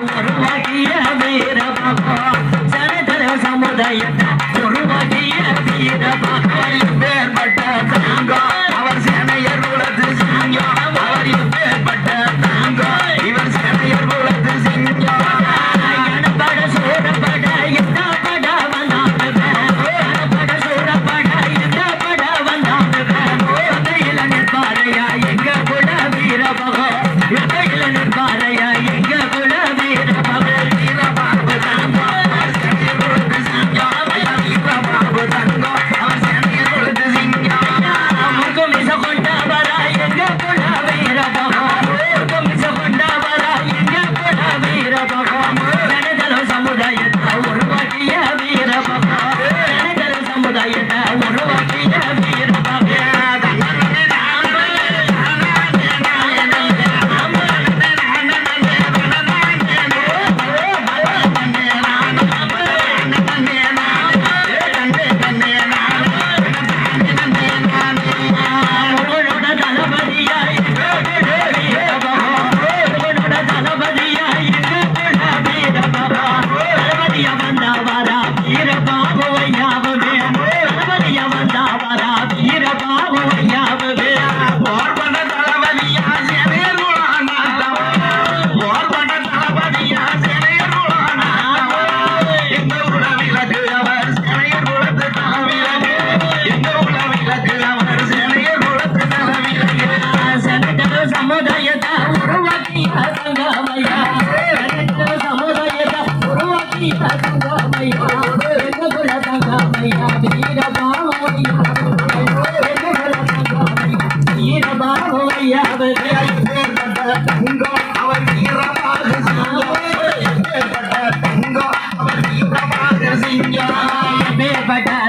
உருவாக்கிய வீரபாகோ சனதர சமுதாயத்தை உருவாக்கிய வீரபாகோ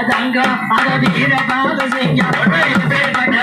தங்கம் அத வீரபாத சிங்கம் பேர்பட்ட